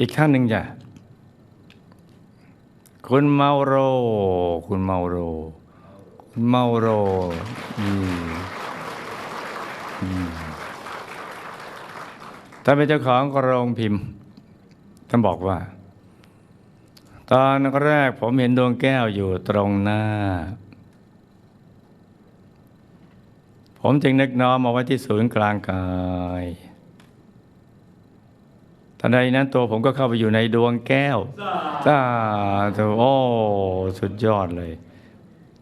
อีกท่านหนึ่งจ้ะคุณเมาโร คุณเมาโร คุณเมาโรท่านเป็นเจ้าของโรงพิมพ์ ท่านบอกว่า ตอนแรกผมเห็นดวงแก้วอยู่ตรงหน้า ผมจึงนึกน้อมเอาไว้ที่ศูนย์กลางกาย ทันใดนั้นตัวผมก็เข้าไปอยู่ในดวงแก้วสาธุโอ้สุดยอดเลย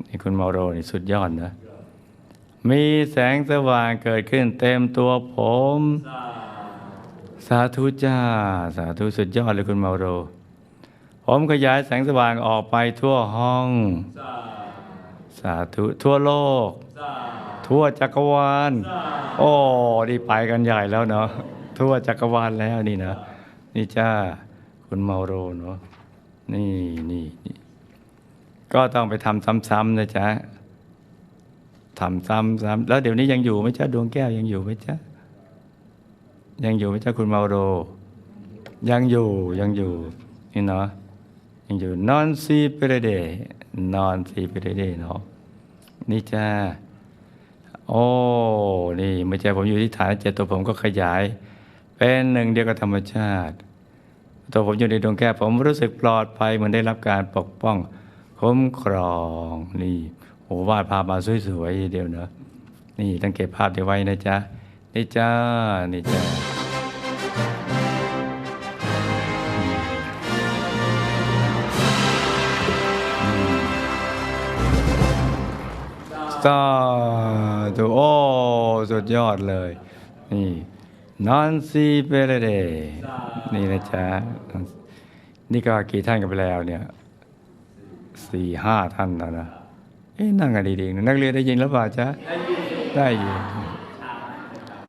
นี่คุณมาโรนี่สุดยอดนะ มีแสงสว่างเกิดขึ้นเต็มตัวผม สาธุจ้า สาธุสุดยอดเลยคุณมาโร ผมขยายแสงสว่างออกไปทั่วห้อง สาธุทั่วโลก ทั่วจักรวาล โอ้นี่ไปกันใหญ่แล้วเนาะทั่วจักรวาลแล้วนี่นะ นี่จ้าคุณเมาโรเนาะนี่นี่นี่ก็ต้องไปทำซ้ำๆนะจ๊ะทำซ้ำๆแล้วเดี๋ยวนี้ยังอยู่ไหมจ๊ะดวงแก้วยังอยู่ไหมจ๊ะยังอยู่ไหมจ๊ะคุณเมาโร ยังอยู่ยังอยู่นี่เนาะยังอยู่นอนซีเปรเดนอนซีเปรเดเนาะนี่จ้าโอ้นี่ไม่ใช่ผมอยู่ที่ฐานเจ็ดตัวผมก็ขยาย เป็นหนึ่งเดียวกับธรรมชาติ ตัวผมอยู่ในดวงแก้วผมรู้สึกปลอดภัยเหมือนได้รับการปกป้องคุ้มครองนี่โอ้วาดภาพมาสวยๆทีเดียวเนอะนี่ต้องเก็บภาพเดี๋ยวไว้นะจ๊ะนี่จ้านี่จ้าสาธุโอ้สุดยอดเลย นี่ นอนซีเปเรเดนี่นะจ๊ะนี่ก็กี่ท่านกันไปแล้วเนี่ยสี่ห้าท่านแล้วนะเอ๊ะนั่งกันดีๆนักเรียนได้ยินหรือเปล่าจ๊ะได้ยิน